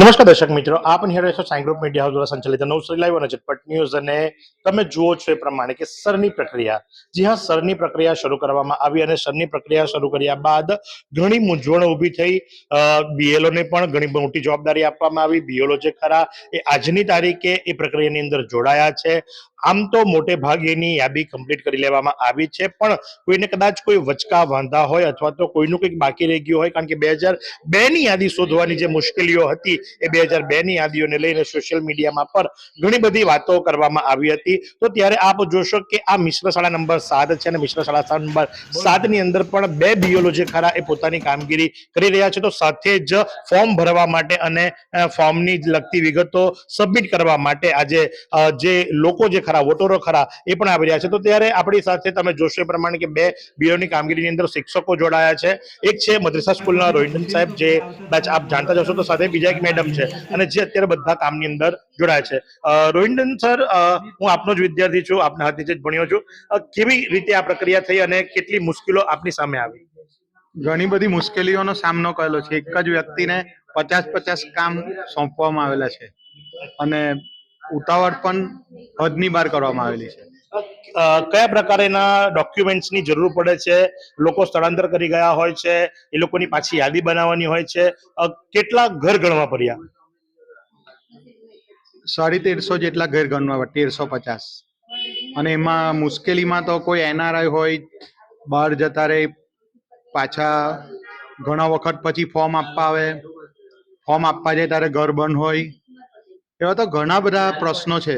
નમસ્કાર દર્શક મિત્રો, આપ નિહાળ છો સાઈ ગ્રુપ મીડિયા હાઉસ દ્વારા સંચાલિત નવસરી લાઈવ અને ઝટપટ ન્યૂઝ અને તમે જુઓ છો એ પ્રમાણે કે સરની પ્રક્રિયા, જી હા સરની પ્રક્રિયા શરૂ કરવામાં આવી અને સરની પ્રક્રિયા શરૂ કર્યા બાદ ઘણી મૂંઝવણ ઊભી થઈ. બીએલઓ ને પણ ઘણી મોટી જવાબદારી આપવામાં આવી. બીએલઓ જે ખરા, એ આજની તારીખે એ પ્રક્રિયાની અંદર જોડાયા છે. આમ તો મોટે ભાગે એની યાદી કમ્પ્લીટ કરી લેવામાં આવી છે, પણ કોઈને કદાચ કોઈ વચકા વાંધા હોય અથવા તો કોઈનું કંઈક બાકી રહી ગયું હોય, કારણ કે બે હજાર બેની યાદી શોધવાની જે મુશ્કેલીઓ હતી, એ બે હજાર બેની યાદીઓને લઈને સોશિયલ મીડિયામાં પર ઘણી બધી વાતો કરવામાં આવી હતી. તો ત્યારે આપ જોશો કે આ મિશ્ર શાળા નંબર સાત છે અને મિશ્ર શાળા નંબર સાતની અંદર પણ બે બીઓલો જે ખરા એ પોતાની કામગીરી કરી રહ્યા છે. તો સાથે જ ફોર્મ ભરવા માટે અને ફોર્મની લગતી વિગતો સબમિટ કરવા માટે આજે જે લોકો જે ખરા વોટરો ખરા, એ પણ આવી રહ્યા છે. તો ત્યારે આપણી સાથે તમે જોશો પ્રમાણે કે બે બીઓની કામગીરીની અંદર શિક્ષકો જોડાયા છે. એક છે મદ્રસા સ્કૂલના રોહિંદન સાહેબ, જે બેચ આપ જાણતા જશો તો સાથે બીજા એક મેડમ છે અને જે અત્યારે બધા કામની અંદર જોડાયા છે. રોહિંદન સર હું આપનો જ વિદ્યાર્થી છું, આપના હાથે જ ભણ્યો છું. કેવી રીતે આ પ્રક્રિયા થઈ અને કેટલી મુશ્કેલીઓ આપની સામે આવી? ઘણી બધી મુશ્કેલીઓનો સામનો કરેલો છે. એક જ વ્યક્તિને પચાસ પચાસ કામ સોંપવામાં આવેલા છે. અને ઉતાવળ પણ હદની બહાર કરવામાં આવેલી છે. કયા પ્રકારના ડોક્યુમેન્ટ્સની જરૂર પડે છે? લોકો સ્થળાંતર કરી ગયા હોય છે? એ લોકોની પાછી યાદી બનાવવાની હોય છે? કેટલા ઘર ગણવા પડ્યા? સાડી તેરસો જેટલા ઘર ગણવા તેરસો પચાસ. અને એમાં મુશ્કેલીમાં તો કોઈ એનઆરઆઈ હોય બહાર જતા રહે પાછા ઘણા વખત પછી ફોર્મ આપવા આવે. ફોર્મ આપવા જાય ત્યારે ઘર બંધ હોય. એવા તો ઘણા બધા પ્રશ્નો છે.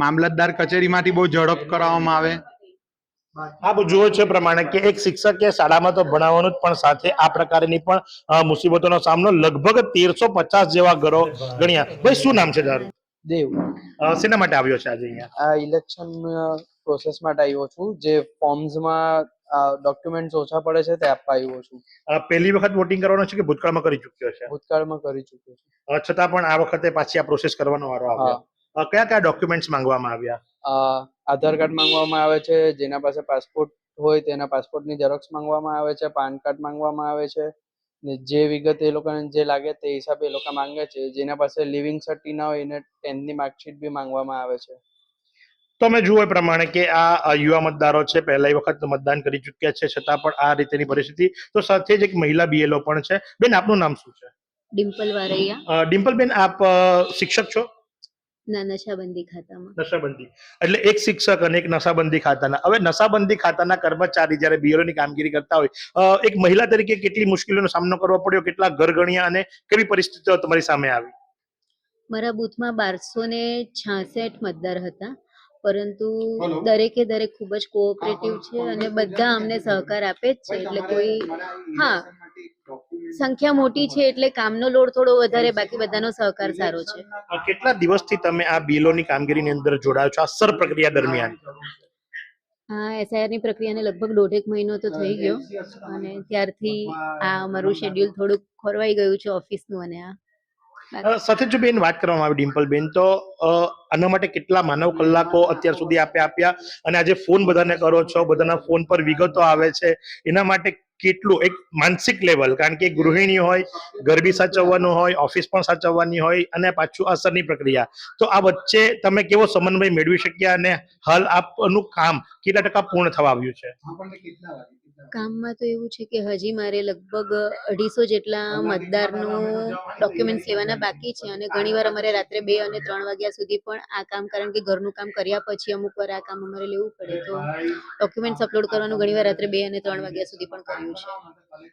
મામલતદાર કચેરીમાંથી બહુ ઝડપ કરાવવામાં આવે. આપ જુઓ છે પ્રમાણે કે એક શિક્ષકે શાળામાં તો ભણાવવાનું જ પણ સાથે આ પ્રકારની પણ મુસીબતોનો સામનો લગભગ તેરસો પચાસ જેવા ઘરો ગણ્યા. ભાઈ શું નામ છે તારું? દેવ. શેના માટે આવ્યો છે આજે અહીંયા? આ ઇલેક્શન પ્રોસેસ માટે આવ્યો છું. જે ફોર્મ્સમાં ડોક્યુમેન્ટ્સ ઓછા પડે છે તે આપવા આવ્યો છું. પહેલી વખત વોટિંગ કરવાનો છે કે ભૂતકાળમાં કરી ચૂક્યો છે? ભૂતકાળમાં કરી ચૂક્યો છે. છતાં પણ આ વખતે પાછી આ પ્રોસેસ કરવાનો વારો આવ્યો. કયા કયા ડોક્યુમેન્ટ્સ માંગવામાં આવ્યા? આધાર કાર્ડ માંગવામાં આવે છે જેના પાસે પાસપોર્ટ હોય તેના પાસપોર્ટની ઝેરોક્સ માંગવામાં આવે છે પાન કાર્ડ માંગવામાં આવે છે ને જે વિગત એ લોકોને જે લાગે તે હિસાબે એ લોકો માંગે છે જેના પાસે લિવિંગ સર્ટી ના હોય એને ટેન્થની માર્કશીટ બી માંગવામાં આવે છે. તો અમે જુઓ એ પ્રમાણે કે આ યુવા મતદારો છે પહેલા વખત મતદાન કરી ચૂક્યા છે છતાં પણ આ રીતેની પરિસ્થિતિ. તો સાથે જ એક મહિલા બીએલઓ પણ છે. બેન આપનું નામ શું છે? ડિમ્પલ વારૈયા. ડિમ્પલબેન આપ શિક્ષક છો? ના નશાબંધી ખાતામાં. નશાબંધી. એટલે એક શિક્ષક અને એક નશાબંધી ખાતાના. હવે નશાબંધી ખાતાના કર્મચારી જ્યારે બીએલઓની કામગીરી કરતા હોય એક મહિલા તરીકે કેટલી મુશ્કેલીનો સામનો કરવો પડ્યો? કેટલા ઘર ગણ્યા અને કેવી પરિસ્થિતિઓ તમારી સામે આવી? મારા બૂથમાં બારસો ને છાસઠ મતદાર હતા. પરંતુ દરેકે દરેક ખૂબ જ કોઓપરેટિવ છે અને બધા અમને સહકાર આપે જ છે એટલે કોઈ હા. સંખ્યા મોટી છે એટલે કામનો લોડ થોડો વધારે બાકી બધાનો સહકાર સારો છે. કેટલા દિવસથી તમે આ બિલોની કામગીરીની અંદર જોડાયો છો? આ સર પ્રક્રિયા દરમિયાન. હા એસઆઈઆરની પ્રક્રિયાને લગભગ દોઢેક મહિનો તો થઈ ગયો. અને ત્યારથી આ અમારું શેડ્યુલ થોડુંક ખોરવાઈ ગયું છે ઓફિસનું અને આ. અ, સાથે જો બેન વાત કરવામાં આવે ડિમ્પલબેન તો આના માટે કેટલા માનવ કલાકો અત્યાર સુધી આપે આપ્યા? અને આજે ફોન બધાને કરો છો બધાના ફોન પર વિગતો આવે છે. એના માટે કેટલું એક માનસિક લેવલ કારણ કે ગૃહિણી હોય ગરબી સાચવવાનું હોય ઓફિસ પણ સાચવવાની હોય અને પાછું અસરની પ્રક્રિયા. તો આ વચ્ચે તમે કેવો સમન્વય મેળવી શક્યા અને હાલ આપનું કામ કેટલા ટકા પૂર્ણ થવા આવ્યું છે? કામમાં તો એવું છે કે હજી મારે લગભગ અઢીસો જેટલા મતદારનું ડોક્યુમેન્ટ્સ લેવાના બાકી છે અને ઘણીવાર અમારે રાત્રે બે અને ત્રણ વાગ્યા સુધી પણ આ કામ, કારણ કે ઘરનું કામ કર્યા પછી અમુક વાર આ કામ અમારે લેવું પડે. તો ડોક્યુમેન્ટ્સ અપલોડ કરવાનું ઘણીવાર રાત્રે બે અને ત્રણ વાગ્યા સુધી પણ કર્યું છે.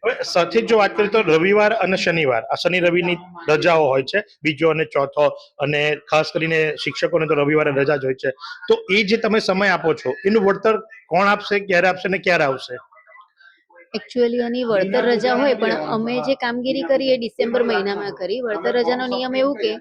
હવે સાથે જો વાત કરીએ તો રવિવાર અને શનિવાર, આ શનિ રવિની રજાઓ હોય છે, બીજો અને ચોથો અને ખાસ કરીને શિક્ષકોને તો રવિવારે રજા જ હોય છે. તો એ જે તમે સમય આપો છો, એનું વળતર કોણ આપશે, ક્યારે આપશે ને ક્યારે આવશે? એકચ્યુઅલી આની વળતર રજા હોય પણ અમે જે કામગીરી કરી એ ડિસેમ્બર મહિનામાં કરી વળતર રજાનો નિયમ એવું કે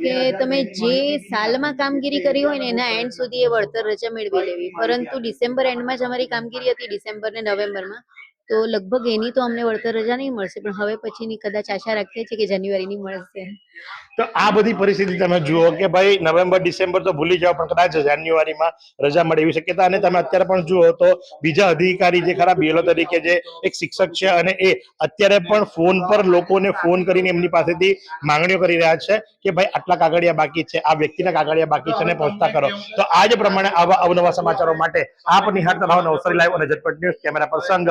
કે તમે જે સાલમાં કામગીરી કરી હોય ને એના એન્ડ સુધી એ વળતર રજા મેળવી લેવી. પરંતુ ડિસેમ્બર એન્ડમાં જ અમારી કામગીરી હતી ડિસેમ્બર ને નવેમ્બરમાં. તો લગભગ એની તો અમને વળતર રજા નહીં મળશે, પણ હવે પછીની કદાચ આશા રાખીએ છીએ કે જાન્યુઆરીની મળશે. તો આ બધી પરિસ્થિતિ તમે જુઓ કે ભાઈ નવેમ્બર, ડિસેમ્બર તો ભૂલી જાઓ, પણ કદાચ જાન્યુઆરીમાં રજા મળે એવી શક્યતા અને તમે અત્યારે પણ જુઓ તો બીજા અધિકારી જે ખરા બીએલઓ તરીકે જે એક શિક્ષક છે અને એ અત્યારે પણ ફોન પર લોકોને ફોન કરીને એમની પાસેથી માંગણીઓ કરી રહ્યા છે કે ભાઈ આટલા કાગળિયા બાકી છે, આ વ્યક્તિના કાગળિયા બાકી છે ને પહોંચતા કરો. તો આ જ પ્રમાણે આવા અવનવા સમાચારો માટે આપ નિહાળતા રહો નવસારી લાઈવ અને ઝટપટ ન્યૂઝ કેમેરા પર સંઘ